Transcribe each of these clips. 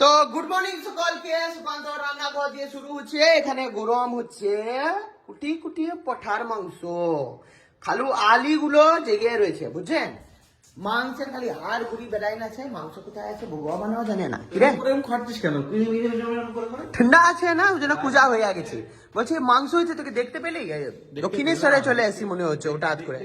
তো good morning সকলকে সুকান্ত রান্নাঘর দিয়ে শুরু হচ্ছে। এখানে গরম হচ্ছে কুটি কুটি পঠার মাংস। খালু আলিগুলো জেগে রয়েছে বুঝছেন? মাংসের খালি আর গুড়ি বেড়াই না আছে মাংস কোথায় আছে ভগবানও জানে না খাটছিস কেন? ঠান্ডা আছে না ওই জন্য পূজা হয়ে গেছে। বলছি মাংস হয়েছে তোকে দেখতে পেলেই দক্ষিণেশ্বরে চলে আসি মনে হচ্ছে ওটা হাত করে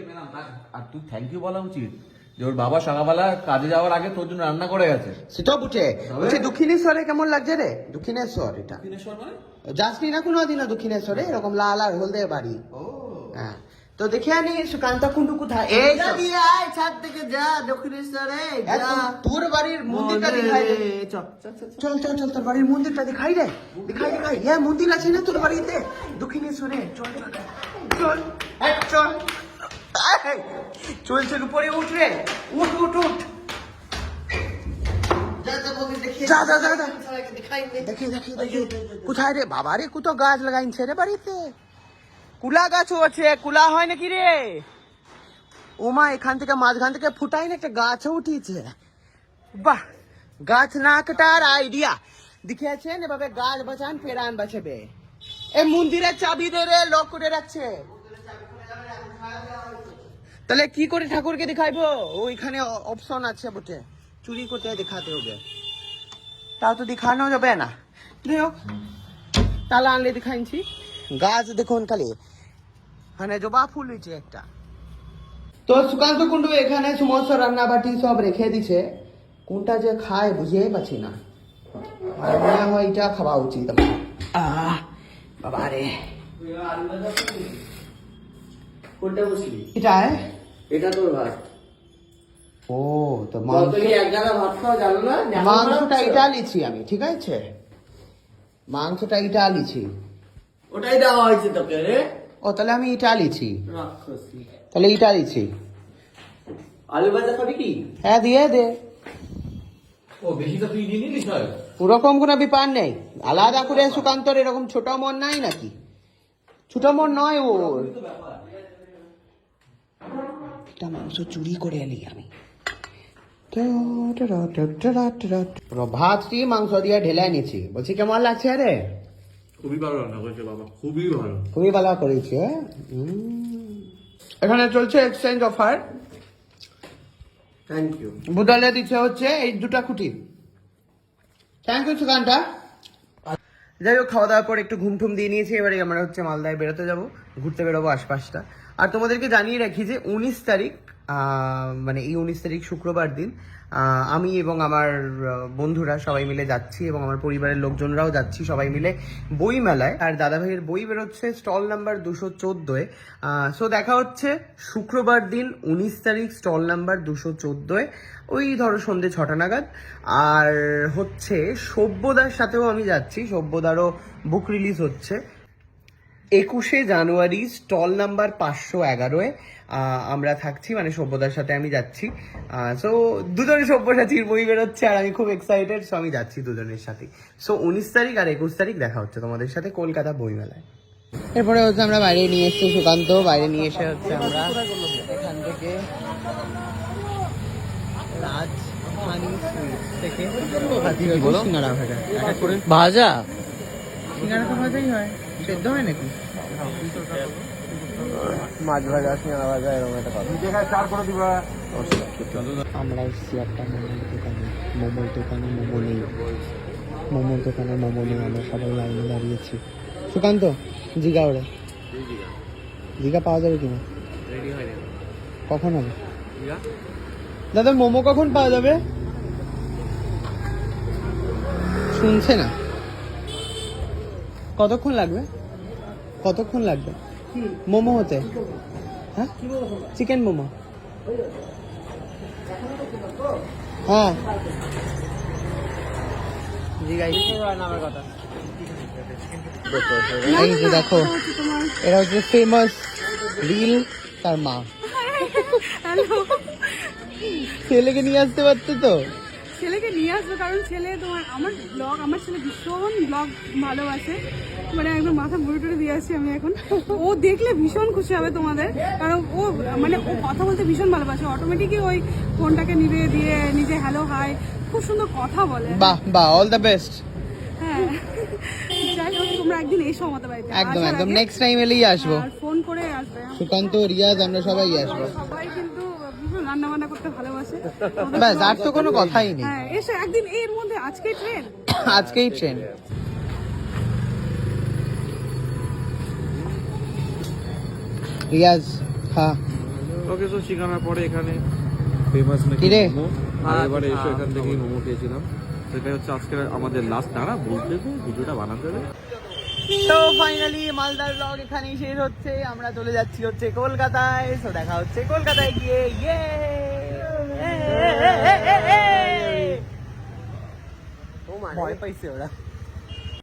আর তুই থ্যাংক ইউ বলা উচিত। যে ওর বাবা সকালবেলা কাজে যাওয়ার আগে তোর জন্য রান্না করে গেছে। সেটাও বুঝে। বলছি দক্ষিণেশ্বরে কেমন লাগছে রে? দক্ষিণেশ্বর এটা। দক্ষিণেশ্বর মানে? যাসনি না কোনো দিনও দক্ষিণেশ্বরে এরকম লাল আর হলদে বাড়ি। ও। হ্যাঁ। তো দেখে আনি সুকান্ত কুন্ডু কোথায়? এই যা। দিয়ে আয় ছাদ থেকে যা দক্ষিণেশ্বরে যা। তোর বাড়ির মন্দিরটা দেখাই দে। চল চল চল তোর বাড়ির মন্দিরটা দেখাই দে। দেখাই দেখাই। হ্যাঁ মন্দির আছে না তোর বাড়িতে? দক্ষিণেশ্বরে চল চল চল। চল। এই, চল চল উপরে উঠ রে। উঠ উঠ উঠ। যা যা দেখি যা, যা, কোথায় রে বাবা রে কত গাছ লাগাইছে রে বাড়িতে? কুলা গাছও আছে কুলা হয় নাকি রে? ওমা এখান থেকে মাঝখান থেকে ফুটাই না একটা গাছও উঠিয়েছে। বাহ গাছ না কাটার আইডিয়া দেখিয়েছেন এভাবে গাছ বাঁচান পেরান বাঁচাবে। এই মন্দিরের চাবি দে রে লক করে রাখছে। তাহলে কি করে ঠাকুরকে দেখাইবো? ওইখানে অপশন আছে বটে। চুরি করতে দেখাতে হবে। তাও তো দেখানো যাবে না। যাই হোক তালা আনলে দেখাইছি গাছ দেখুন খালি। মানে জবা ফুল হয়েছে একটা। তো সুকান্ত কুণ্ডু এখানে সমস্ত রান্না বাটি সব রেখে দিছে। কোনটা যে খায় বুঝিয়ে পাচ্ছি না। আর মনে হয় এটা খাওয়া উচিত বাবা রে কোনটা বসলি? এটা এটা তোর ভাত। ও তো মাংস তুই এক ভাত খাওয়া জানো না? মাংসটা এটা লিছি আমি ঠিক আছে? মাংসটা এটা লিছি ওটাই দেওয়া হয়েছে তোকে রে। ও তাহলে আমি এটা লিছি তাহলে এটা লিছি আলু ভাজা খাবি কি? হ্যাঁ দিয়ে দে। ও বেশি তো তুই নিলিস ওরকম কোনো ব্যাপার নেই। আলাদা করে সুকান্তর এরকম ছোট মন নাই নাকি? ছোট মন নয় ও এটা মাংস চুরি করে এলি আমি। ভাতটি মাংস দিয়ে ঢেলে নিয়েছি বলছি কেমন লাগছে রে? খুবই ভালো রান্না করেছে বাবা খুবই ভালো। খুবই ভালো করেছে এখানে চলছে এক্সচেঞ্জ অফার থ্যাংক ইউ বুদলে দিচ্ছে হচ্ছে এই দুটা খুঁটি। থ্যাংক ইউ সুকান্তা যাই হোক খাওয়া দাওয়ার পর একটু ঘুম ঠুম দিয়ে নিয়েছি এবারে আমরা হচ্ছে মালদায় বেরোতে যাব ঘুরতে বেরোবো আশপাশটা। আর তোমাদেরকে জানিয়ে রাখি যে উনিশ তারিখ মানে এই উনিশ তারিখ শুক্রবার দিন আমি এবং আমার বন্ধুরা সবাই মিলে যাচ্ছি এবং আমার পরিবারের লোকজনরাও যাচ্ছি সবাই মিলে বই মেলায় আর দাদা ভাইয়ের বই বেরোচ্ছে স্টল নাম্বার দুশো চোদ্দোয়। সো দেখা হচ্ছে শুক্রবার দিন উনিশ তারিখ স্টল নাম্বার দুশো চোদ্দোয়। ওই ধরো সন্ধে ছটা নাগাদ। আর হচ্ছে সভ্যদার সাথেও আমি যাচ্ছি। সভ্যদারও বুক রিলিজ হচ্ছে। একুশে জানুয়ারি স্টল নাম্বার পাঁচশো এগারোয় আমরা থাকছি মানে সভ্যতার সাথে আমি যাচ্ছি। সো দুজনে সব্যসাচীর বই বেরোচ্ছে আর আমি খুব এক্সাইটেড সো আমি যাচ্ছি দুজনের সাথে সো উনিশ তারিখ আর একুশ তারিখ দেখা হচ্ছে তোমাদের সাথে কলকাতা বইমেলায়। এরপরে হচ্ছে আমরা বাইরে নিয়ে এসেছি সুকান্ত বাইরে নিয়ে এসে হচ্ছে আমরা এখান থেকে রাজধানী সুইটস থেকে ভাজা? সিঙ্গারা ভাজাই হয়। সেদ্ধ হয় নাকি? মাছ ভাজা সিঙ্গারা ভাজা এরকম একটা কথা। আমরা এসেছি একটা মোমোর দোকানে মোমোর দোকানে মোমো নেই। মোমোর দোকানে মোমো নেই আমরা সবাই লাইনে দাঁড়িয়েছি। সুকান্ত জিগা ওরে। জিগা পাওয়া যাবে কিনা? না কখন হবে? দাদা মোমো কখন পাওয়া যাবে? শুনছে না। কতক্ষণ লাগবে কতক্ষণ লাগবে মোমো হতে হ্যাঁ চিকেন মোমো হ্যাঁ দেখো এরা হচ্ছে ফেমাস রিল তার মা ছেলেকে নিয়ে আসতে পারতো তো ছেলেকে নিয়ে আসব কারণ ছেলে তোমার আমার ব্লগ আমার ছেলে ভীষণ ব্লগ ভালোবাসে। মানে একদম মাথা মুড়ে টুড়ে দিয়ে আসছি আমি এখন। ও দেখলে ভীষণ খুশি হবে তোমাদের। কারণ ও মানে ও কথা বলতে ভীষণ ভালোবাসে। অটোমেটিকই ওই ফোনটাকে নিবে দিয়ে নিজে হ্যালো হাই খুব সুন্দর কথা বলে। বাহ বাহ অল দ্য বেস্ট হ্যাঁ। যাই হোক তোমরা একদিন এসো আমাদের বাড়িতে। একদম একদম। নেক্সট টাইম এলেই আসব। আর ফোন করে আসবে। সুকান্ত রিয়াজ আমরা সবাই আসব। সবাই কিন্তু রান্না বান্না করতে ভালোবাসে। ব্যাস আর তো কোনো কথাই নেই। হ্যাঁ এসো একদিন এর মধ্যে আজকে ট্রেন। আজকেই ট্রেন। রিয়াজ হ্যাঁ ওকে তো শেখানোর পরে এখানে ফেমাস নাকি? মোমো? আর এবারে এসে এখান থেকেই মোমো খেয়েছিলাম। সেটাই হচ্ছে আজকে আমাদের লাস্ট দাঁড়া বলতে ভিডিওটা বানাতে তো ফাইনালি মালদার ব্লগ এখানেই শেষ হচ্ছে। আমরা চলে যাচ্ছি হচ্ছে কলকাতায়। তো দেখা হচ্ছে কলকাতায় গিয়ে। ইয়ে ভয় পাইছে ওরা।